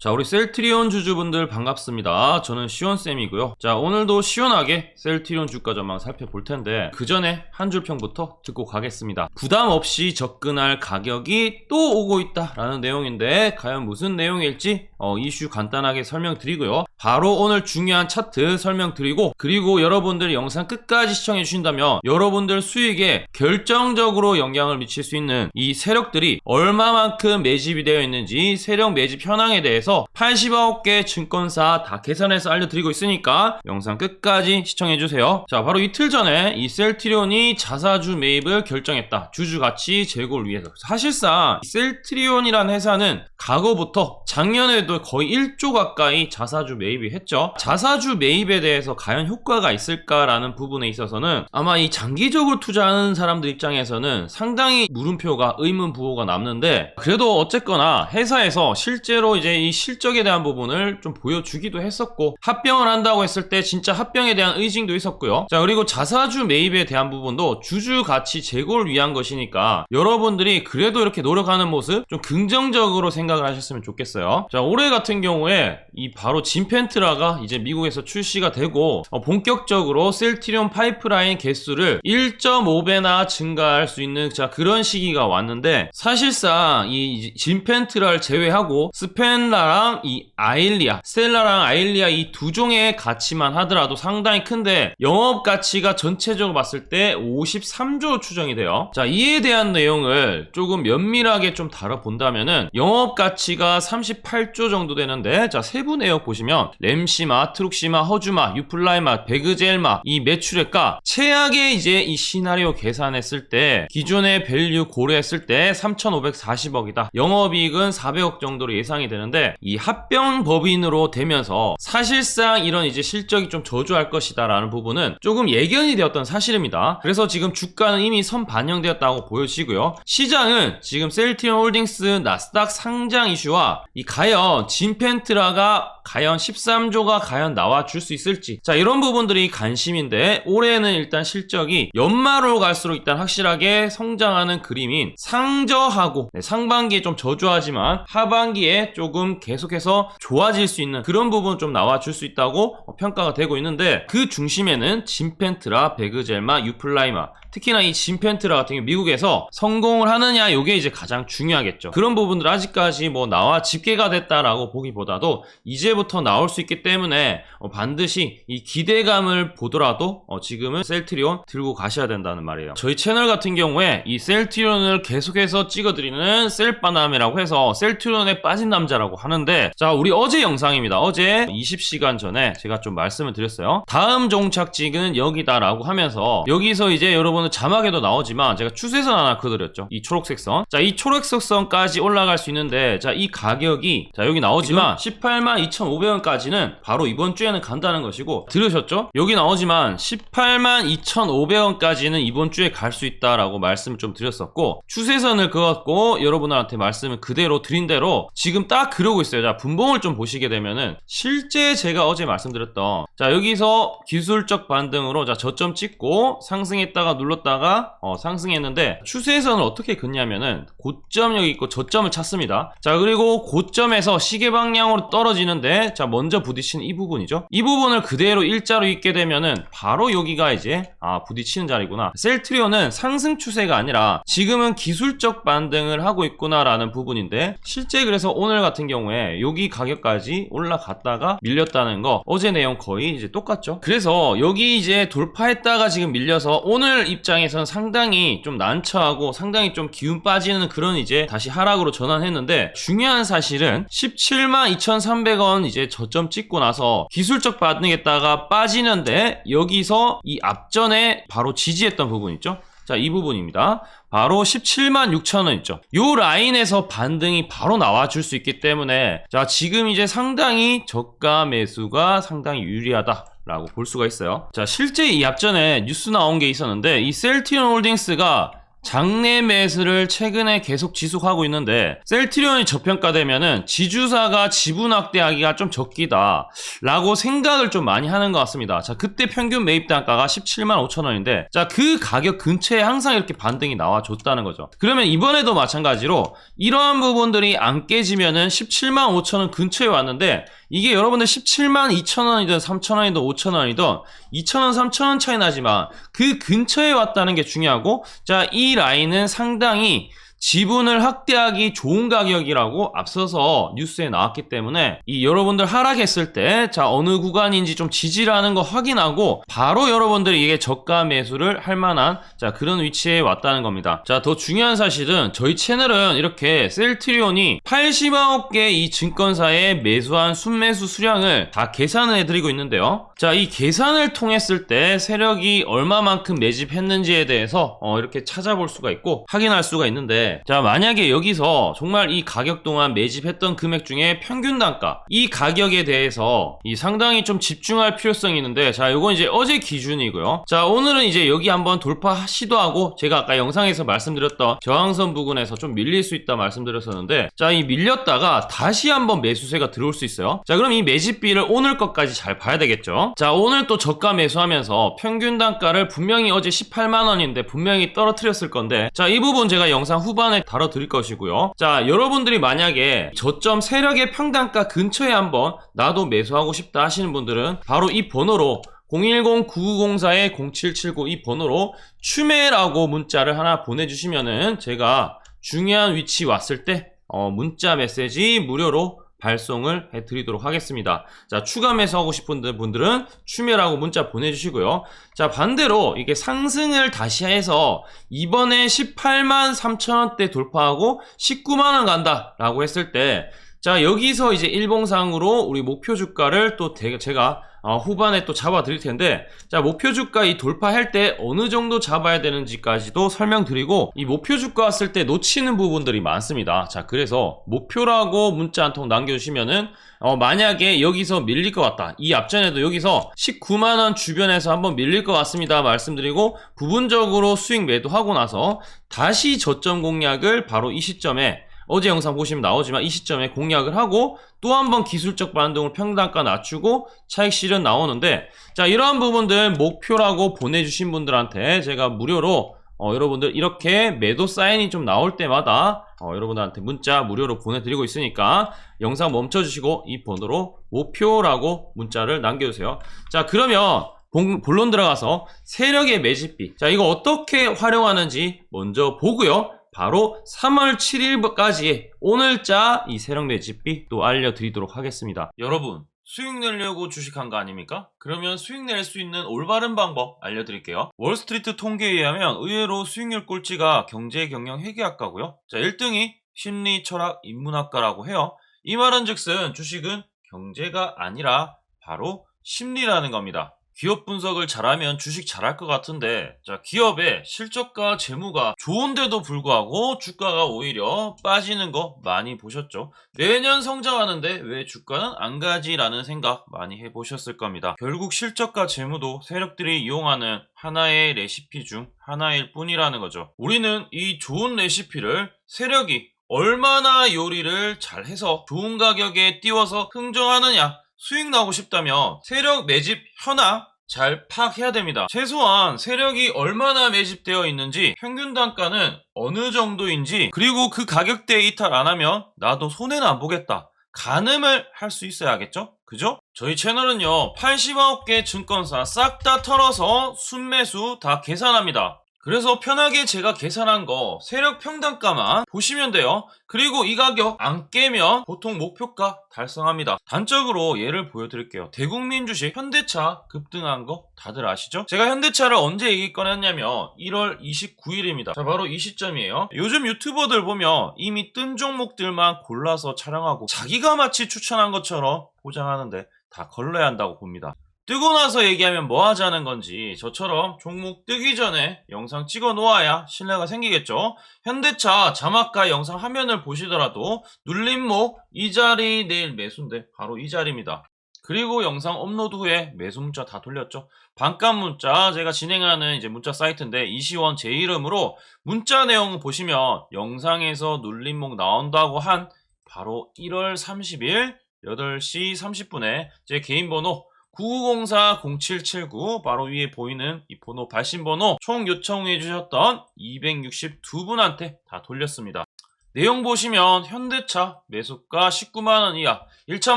자, 우리 셀트리온 주주분들 반갑습니다. 저는 시원쌤이고요. 자, 오늘도 시원하게 셀트리온 주가 전망 살펴볼 텐데, 그 전에 한 줄 평부터 듣고 가겠습니다. 부담 없이 접근할 가격이 또 오고 있다 라는 내용인데, 과연 무슨 내용일지, 어, 이슈 간단하게 설명드리고요. 바로 오늘 중요한 차트 설명드리고, 그리고 여러분들 영상 끝까지 시청해 주신다면, 여러분들 수익에 결정적으로 영향을 미칠 수 있는 이 세력들이 얼마만큼 매집이 되어 있는지, 세력 매집 현황에 대해서 89개 증권사 다 계산해서 알려드리고 있으니까 영상 끝까지 시청해 주세요. 자, 바로 이틀 전에 이 셀트리온이 자사주 매입을 결정했다. 주주 가치 제고를 위해서. 사실상 이 셀트리온이라는 회사는 과거부터 작년에 도 거의 1조 가까이 자사주 매입이 했죠. 자사주 매입에 대해서 과연 효과가 있을까라는 부분에 있어서는 아마 이 장기적으로 투자하는 사람들 입장에서는 상당히 물음표가 의문 부호가 남는데 그래도 어쨌거나 회사에서 실제로 이제 이 실적에 대한 부분을 좀 보여주기도 했었고 합병을 한다고 했을 때 진짜 합병에 대한 의징도 있었고요. 자 그리고 자사주 매입에 대한 부분도 주주 가치 제고를 위한 것이니까 여러분들이 그래도 이렇게 노력하는 모습 좀 긍정적으로 생각을 하셨으면 좋겠어요. 자 올해 같은 경우에 이 바로 진펜트라가 이제 미국에서 출시가 되고 어, 본격적으로 셀트리온 파이프라인 개수를 1.5배나 증가할 수 있는 자 그런 시기가 왔는데 사실상 이 진펜트라를 제외하고 스펜라랑 이 아일리아 스텔라랑 아일리아 이 두 종의 가치만 하더라도 상당히 큰데 영업 가치가 전체적으로 봤을 때 53조 추정이 돼요. 자 이에 대한 내용을 조금 면밀하게 좀 다뤄본다면은 영업 가치가 38조 정도 되는데 자 세부 내역 보시면 램시마 트룩시마 허주마 유플라이마 베그젤마 이 매출액 가 최악의 이제 이 시나리오 계산했을 때 기존의 밸류 고려했을 때 3,540억이다 영업이익은 400억 정도로 예상이 되는데 이 합병 법인으로 되면서 사실상 이런 이제 실적이 좀 저조할 것이다라는 부분은 조금 예견이 되었던 사실입니다. 그래서 지금 주가는 이미 선 반영되었다고 보여지고요. 시장은 지금 셀티온 홀딩스 나스닥 상장 이슈와 이 과연 진펜트라가 과연 13조가 과연 나와줄 수 있을지. 자 이런 부분들이 관심인데 올해는 일단 실적이 연말로 갈수록 일단 확실하게 성장하는 그림인 상저하고 네, 상반기에 좀 저조하지만 하반기에 조금 계속해서 좋아질 수 있는 그런 부분 좀 나와줄 수 있다고 어, 평가가 되고 있는데 그 중심에는 진펜트라, 베그젤마, 유플라이마 특히나 이 진펜트라 같은 경우 미국에서 성공을 하느냐 요게 이제 가장 중요하겠죠. 그런 부분들 아직까지 뭐 나와 집계가 됐다라고 보기보다도 이제 부터 나올 수 있기 때문에 어, 반드시 이 기대감을 보더라도 어, 지금은 셀트리온 들고 가셔야 된다는 말이에요. 저희 채널 같은 경우에 이 셀트리온을 계속해서 찍어드리는 셀바남이라고 해서 셀트리온에 빠진 남자라고 하는데 자 우리 어제 영상입니다. 어제 20시간 전에 제가 좀 말씀을 드렸어요. 다음 종착지는 여기다라고 하면서 여기서 이제 여러분 여러분은 자막에도 나오지만 제가 추세선 하나 그려드렸죠. 이 초록색 선. 자, 이 초록색 선까지 올라갈 수 있는데 자, 이 가격이 자, 여기 나오지만 18만 2,500원까지는 바로 이번 주에는 간다는 것이고 들으셨죠? 여기 나오지만 18만 2,500원까지는 이번 주에 갈 수 있다라고 말씀을 좀 드렸었고 추세선을 그었고 여러분들한테 말씀을 그대로 드린 대로 지금 딱 그러고 있어요. 자, 분봉을 좀 보시게 되면은 실제 제가 어제 말씀드렸던 자, 여기서 기술적 반등으로 자, 저점 찍고 상승했다가 눌렀다가 어, 상승했는데 추세선을 어떻게 긋냐면은 고점 여기 있고 저점을 찾습니다. 자 그리고 고점에서 시계 방향으로 떨어지는데 자 먼저 부딪히는 이 부분이죠. 이 부분을 그대로 일자로 있게 되면은 바로 여기가 이제 아 부딪히는 자리구나. 셀트리온은 상승 추세가 아니라 지금은 기술적 반등을 하고 있구나라는 부분인데 실제 그래서 오늘 같은 경우에 여기 가격까지 올라갔다가 밀렸다는 거 어제 내용 거의 이제 똑같죠. 그래서 여기 이제 돌파했다가 지금 밀려서 오늘 입장에선 상당히 좀 난처하고 상당히 좀 기운 빠지는 그런 이제 다시 하락으로 전환했는데 중요한 사실은 17만 2,300원 이제 저점 찍고 나서 기술적 반등했다가 빠지는데 여기서 이 앞전에 바로 지지했던 부분 있죠? 자, 이 부분입니다. 바로 17만 6천 원 있죠. 요 라인에서 반등이 바로 나와줄 수 있기 때문에 자, 지금 이제 상당히 저가 매수가 상당히 유리하다. 라고 볼 수가 있어요. 자, 실제 이 앞전에 뉴스 나온 게 있었는데 이 셀티온 홀딩스가 장내 매수를 최근에 계속 지속하고 있는데 셀트리온이 저평가되면은 지주사가 지분 확대하기가 좀 적기다 라고 생각을 좀 많이 하는 것 같습니다. 자 그때 평균 매입 단가가 17만 5천 원인데 자 그 가격 근처에 항상 이렇게 반등이 나와줬다는 거죠. 그러면 이번에도 마찬가지로 이러한 부분들이 안 깨지면은 17만 5천 원 근처에 왔는데 이게 여러분들 17만 2천 원이든 3천 원이든 5천 원이든 2천 원, 3천 원 차이 나지만 그 근처에 왔다는 게 중요하고 자이 라인은 상당히 지분을 확대하기 좋은 가격이라고 앞서서 뉴스에 나왔기 때문에 이 여러분들 하락했을 때 자 어느 구간인지 좀 지지라는 거 확인하고 바로 여러분들이 이게 저가 매수를 할 만한 자 그런 위치에 왔다는 겁니다. 자 더 중요한 사실은 저희 채널은 이렇게 셀트리온이 80억 개이 증권사에 매수한 순매수 수량을 다 계산을 해드리고 있는데요. 자 이 계산을 통했을 때 세력이 얼마만큼 매집했는지에 대해서 어, 이렇게 찾아볼 수가 있고 확인할 수가 있는데 자 만약에 여기서 정말 이 가격 동안 매집했던 금액 중에 평균 단가 이 가격에 대해서 이 상당히 좀 집중할 필요성이 있는데 자 요건 이제 어제 기준이고요. 자 오늘은 이제 여기 한번 돌파 시도하고 제가 아까 영상에서 말씀드렸던 저항선 부근에서 좀 밀릴 수 있다 말씀드렸었는데 자 이 밀렸다가 다시 한번 매수세가 들어올 수 있어요. 자 그럼 이 매집비를 오늘 것까지 잘 봐야 되겠죠? 자 오늘 또 저가 매수하면서 평균 단가를 분명히 어제 18만원인데 분명히 떨어뜨렸을 건데 자 이 부분 제가 영상 후반 에 다뤄드릴 것이고요. 자 여러분들이 만약에 저점 세력의 평단가 근처에 한번 나도 매수하고 싶다 하시는 분들은 바로 이 번호로 010-9904-0779 이 번호로 추매라고 문자를 하나 보내주시면은 제가 중요한 위치 왔을 때 어, 문자 메시지 무료로 발송을 해드리도록 하겠습니다. 자, 추가 매수하고 싶은 분들은 추매라고 문자 보내주시고요. 자, 반대로 이게 상승을 다시 해서 이번에 18만 3천원대 돌파하고 19만원 간다라고 했을 때 자, 여기서 이제 일봉상으로 우리 목표 주가를 또 대- 제가 어, 후반에 또 잡아 드릴 텐데 자 목표 주가 이 돌파할 때 어느 정도 잡아야 되는지까지도 설명드리고 이 목표 주가 왔을 때 놓치는 부분들이 많습니다. 자 그래서 목표라고 문자 한 통 남겨주시면은 어, 만약에 여기서 밀릴 것 같다. 이 앞전에도 여기서 19만원 주변에서 한번 밀릴 것 같습니다. 말씀드리고 부분적으로 수익 매도하고 나서 다시 저점 공략을 바로 이 시점에 어제 영상 보시면 나오지만 이 시점에 공략을 하고 또 한 번 기술적 반등으로 평단가 낮추고 차익 실현 나오는데 자 이러한 부분들 목표라고 보내주신 분들한테 제가 무료로 어, 여러분들 이렇게 매도 사인이 좀 나올 때마다 어, 여러분들한테 문자 무료로 보내드리고 있으니까 영상 멈춰주시고 이 번호로 목표라고 문자를 남겨주세요. 자 그러면 본- 본론 들어가서 세력의 매집비. 자 이거 어떻게 활용하는지 먼저 보고요 바로 3월 7일까지 오늘자 이 세력 매집비 또 알려드리도록 하겠습니다. 여러분 수익 내려고 주식한 거 아닙니까? 그러면 수익 낼 수 있는 올바른 방법 알려드릴게요. 월스트리트 통계에 의하면 의외로 수익률 꼴찌가 경제 경영 회계학과고요. 자 1등이 심리 철학 인문학과라고 해요. 이 말은 즉슨 주식은 경제가 아니라 바로 심리라는 겁니다. 기업 분석을 잘하면 주식 잘할 것 같은데 자 기업의 실적과 재무가 좋은데도 불구하고 주가가 오히려 빠지는 거 많이 보셨죠? 내년 성장하는데 왜 주가는 안 가지 라는 생각 많이 해보셨을 겁니다. 결국 실적과 재무도 세력들이 이용하는 하나의 레시피 중 하나일 뿐이라는 거죠. 우리는 이 좋은 레시피를 세력이 얼마나 요리를 잘해서 좋은 가격에 띄워서 흥정하느냐 수익 나고 싶다면 세력 매집 현황 잘 파악해야 됩니다. 최소한 세력이 얼마나 매집되어 있는지 평균 단가는 어느 정도인지 그리고 그 가격대에 이탈 안 하면 나도 손해는 안 보겠다. 가늠을 할 수 있어야겠죠? 그죠? 저희 채널은요 89개 증권사 싹 다 털어서 순매수 다 계산합니다. 그래서 편하게 제가 계산한 거 세력 평단가만 보시면 돼요. 그리고 이 가격 안 깨면 보통 목표가 달성합니다. 단적으로 예를 보여드릴게요. 대국민 주식 현대차 급등한 거 다들 아시죠? 제가 현대차를 언제 얘기 꺼냈냐면 1월 29일입니다. 자 바로 이 시점이에요. 요즘 유튜버들 보면 이미 뜬 종목들만 골라서 촬영하고 자기가 마치 추천한 것처럼 포장하는데 다 걸러야 한다고 봅니다. 뜨고 나서 얘기하면 뭐 하자는 건지 저처럼 종목 뜨기 전에 영상 찍어 놓아야 신뢰가 생기겠죠. 현대차 자막과 영상 화면을 보시더라도 눌림목 이 자리 내일 매수인데 바로 이 자리입니다. 그리고 영상 업로드 후에 매수 문자 다 돌렸죠. 반값 문자 제가 진행하는 이제 문자 사이트인데 이시원 제 이름으로 문자 내용 보시면 영상에서 눌림목 나온다고 한 바로 1월 30일 8시 30분에 제 개인 번호 9904-0779 바로 위에 보이는 이 번호 발신 번호 총 요청해 주셨던 262분한테 다 돌렸습니다. 내용 보시면 현대차 매수가 19만원 이하 1차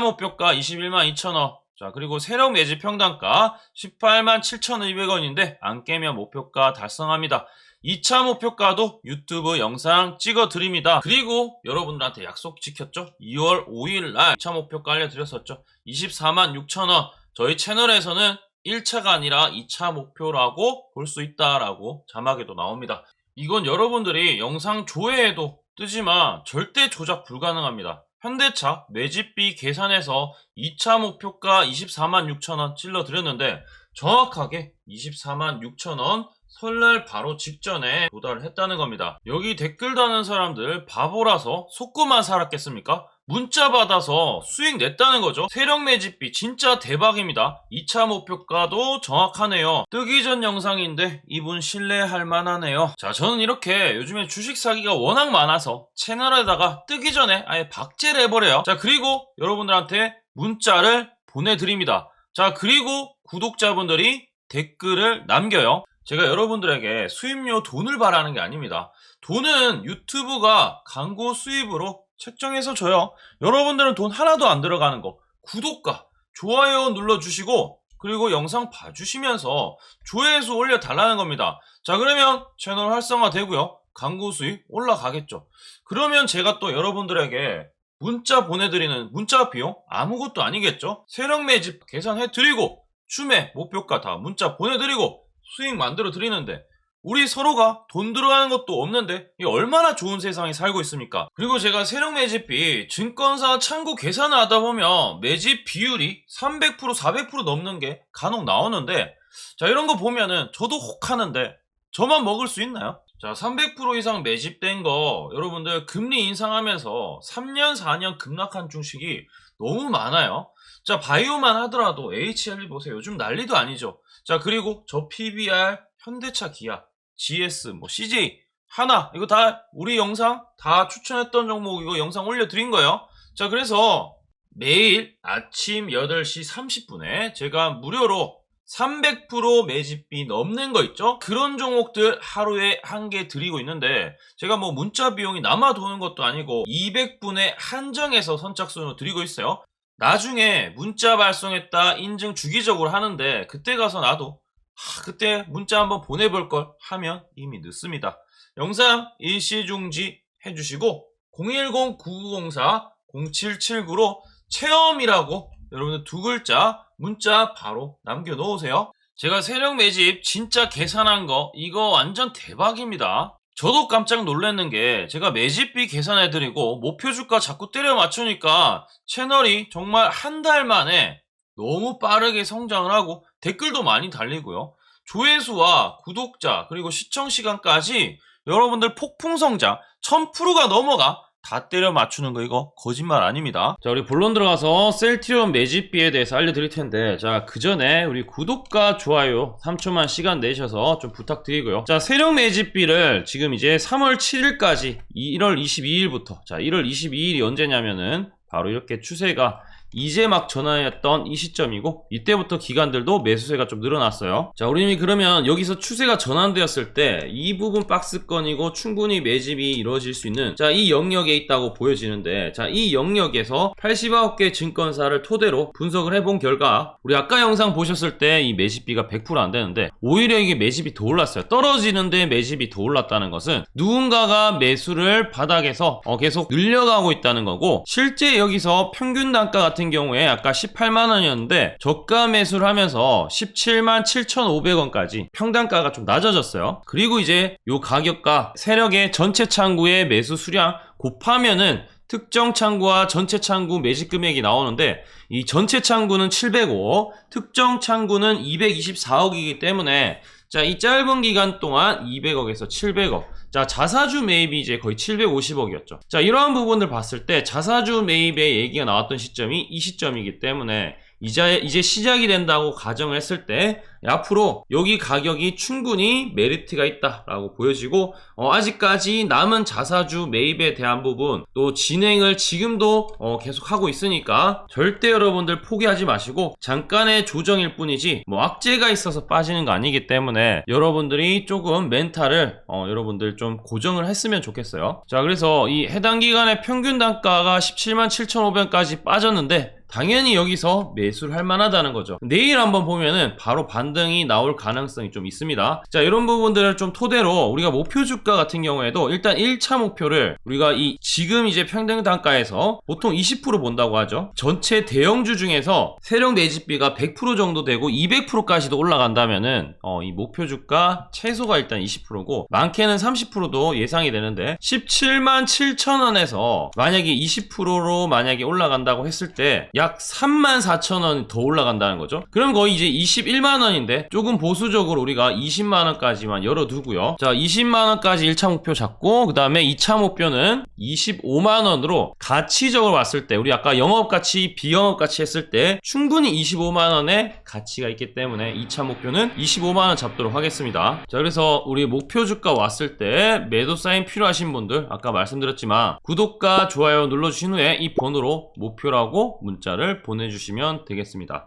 목표가 21만 2천원 자 그리고 세력 매집 평단가 18만 7,200원인데 안 깨면 목표가 달성합니다. 2차 목표가도 유튜브 영상 찍어 드립니다. 그리고 여러분들한테 약속 지켰죠? 2월 5일 날 2차 목표가 알려드렸었죠? 24만 6천원 저희 채널에서는 1차가 아니라 2차 목표라고 볼 수 있다라고 자막에도 나옵니다 이건 여러분들이 영상 조회에도 뜨지만 절대 조작 불가능합니다. 현대차 매집비 계산해서 2차 목표가 24만 6천원 찔러드렸는데 정확하게 24만 6천원 설날 바로 직전에 도달을 했다는 겁니다. 여기 댓글 다는 사람들 바보라서 속고만 살았겠습니까? 문자 받아서 수익 냈다는 거죠. 세력 매집비 진짜 대박입니다. 2차 목표가도 정확하네요. 뜨기 전 영상인데 이분 신뢰할 만하네요. 자, 저는 이렇게 요즘에 주식 사기가 워낙 많아서 채널에다가 뜨기 전에 아예 박제를 해버려요. 자, 그리고 여러분들한테 문자를 보내드립니다. 자, 그리고 구독자분들이 댓글을 남겨요. 제가 여러분들에게 수입료 돈을 바라는 게 아닙니다. 돈은 유튜브가 광고 수입으로 책정해서 줘요. 여러분들은 돈 하나도 안 들어가는 거. 구독과 좋아요 눌러주시고, 그리고 영상 봐주시면서 조회수 올려달라는 겁니다. 자, 그러면 채널 활성화 되고요. 광고 수익 올라가겠죠. 그러면 제가 또 여러분들에게 문자 보내드리는 문자 비용 아무것도 아니겠죠? 세력 매집 계산해드리고, 추매 목표가 다 문자 보내드리고, 수익 만들어 드리는데, 우리 서로가 돈 들어가는 것도 없는데 이 얼마나 좋은 세상에 살고 있습니까? 그리고 제가 세력 매집비 증권사 창구 계산을 하다 보면 매집 비율이 300% 400% 넘는 게 간혹 나오는데 자 이런 거 보면은 저도 혹하는데 저만 먹을 수 있나요? 자 300% 이상 매집된 거 여러분들 금리 인상하면서 3년 4년 급락한 주식이 너무 많아요. 자 바이오만 하더라도 HLB 보세요. 요즘 난리도 아니죠. 자 그리고 저 PBR 현대차 기아 GS, 뭐 CJ, 하나 이거 다 우리 영상 다 추천했던 종목 이거 영상 올려드린 거예요. 자 그래서 매일 아침 8시 30분에 제가 무료로 300% 매집비 넘는 거 있죠? 그런 종목들 하루에 한 개 드리고 있는데 제가 뭐 문자 비용이 남아 도는 것도 아니고 200분에 한정해서 선착순으로 드리고 있어요. 나중에 문자 발송했다 인증 주기적으로 하는데 그때 가서 나도 하, 그때 문자 한번 보내볼 걸 하면 이미 늦습니다. 영상 일시중지 해주시고 010-9904-0779로 체험이라고 여러분들 두 글자 문자 바로 남겨놓으세요. 제가 세력 매집 진짜 계산한 거 이거 완전 대박입니다. 저도 깜짝 놀랐는 게 제가 매집비 계산해드리고 목표 주가 자꾸 때려 맞추니까 채널이 정말 한 달 만에 너무 빠르게 성장을 하고 댓글도 많이 달리고요. 조회수와 구독자 그리고 시청 시간까지 여러분들 폭풍 성장 1000%가 넘어가 다 때려 맞추는 거 이거 거짓말 아닙니다. 자 우리 본론 들어가서 셀티리온 매집비에 대해서 알려드릴 텐데 자 그 전에 우리 구독과 좋아요 3초만 시간 내셔서 좀 부탁드리고요. 자 세력 매집비를 지금 이제 3월 7일까지 1월 22일부터 자 1월 22일이 언제냐면은 바로 이렇게 추세가 이제 막 전환했던 이 시점이고 이때부터 기관들도 매수세가 좀 늘어났어요. 자 우리님이 그러면 여기서 추세가 전환되었을 때 이 부분 박스권이고 충분히 매집이 이루어질 수 있는 자 이 영역에 있다고 보여지는데 자 이 영역에서 89개 증권사를 토대로 분석을 해본 결과 우리 아까 영상 보셨을 때 이 매집비가 100%안 되는데 오히려 이게 매집이 더 올랐어요. 떨어지는데 매집이 더 올랐다는 것은 누군가가 매수를 바닥에서 어, 계속 늘려가고 있다는 거고 실제 여기서 평균 단가 같은 같은 경우에 아까 18만원이었는데 저가 매수를 하면서 17만 7,500원까지 평단가가 좀 낮아졌어요. 그리고 이제 요 가격과 세력의 전체 창구의 매수 수량 곱하면은 특정 창구와 전체 창구 매집 금액이 나오는데 이 전체 창구는 705억, 특정 창구는 224억이기 때문에 자, 이 짧은 기간 동안 200억에서 700억. 자, 자사주 매입이 이제 거의 750억이었죠. 자, 이러한 부분을 봤을 때 자사주 매입의 얘기가 나왔던 시점이 이 시점이기 때문에 이제 이제 시작이 된다고 가정을 했을 때 앞으로 여기 가격이 충분히 메리트가 있다라고 보여지고 어, 아직까지 남은 자사주 매입에 대한 부분 또 진행을 지금도 어, 계속 하고 있으니까 절대 여러분들 포기하지 마시고 잠깐의 조정일 뿐이지 뭐 악재가 있어서 빠지는 거 아니기 때문에 여러분들이 조금 멘탈을 어, 여러분들 좀 고정을 했으면 좋겠어요. 자 그래서 이 해당 기간의 평균 단가가 17만 7,500까지 빠졌는데 당연히 여기서 매수를 할 만하다는 거죠. 내일 한번 보면은 바로 반등이 나올 가능성이 좀 있습니다. 자, 이런 부분들을 좀 토대로 우리가 목표 주가 같은 경우에도 일단 1차 목표를 우리가 이 지금 이제 평등 단가에서 보통 20% 본다고 하죠. 전체 대형주 중에서 세력 매집비가 100% 정도 되고 200%까지도 올라간다면은 어, 이 목표 주가 최소가 일단 20%고 많게는 30%도 예상이 되는데 17만 7천 원에서 만약에 20%로 만약에 올라간다고 했을 때약 3만 4천 원이 더 올라간다는 거죠. 그럼 거의 이제 21만 원인데 조금 보수적으로 우리가 20만 원까지만 열어두고요. 자, 20만 원까지 1차 목표 잡고 그 다음에 2차 목표는 25만 원으로 가치적으로 봤을 때 우리 아까 영업 가치, 비영업 가치 했을 때 충분히 25만 원의 가치가 있기 때문에 2차 목표는 25만 원 잡도록 하겠습니다. 자, 그래서 우리 목표 주가 왔을 때 매도 사인 필요하신 분들 아까 말씀드렸지만 구독과 좋아요 눌러주신 후에 이 번호로 목표라고 문자를 보내주시면 되겠습니다.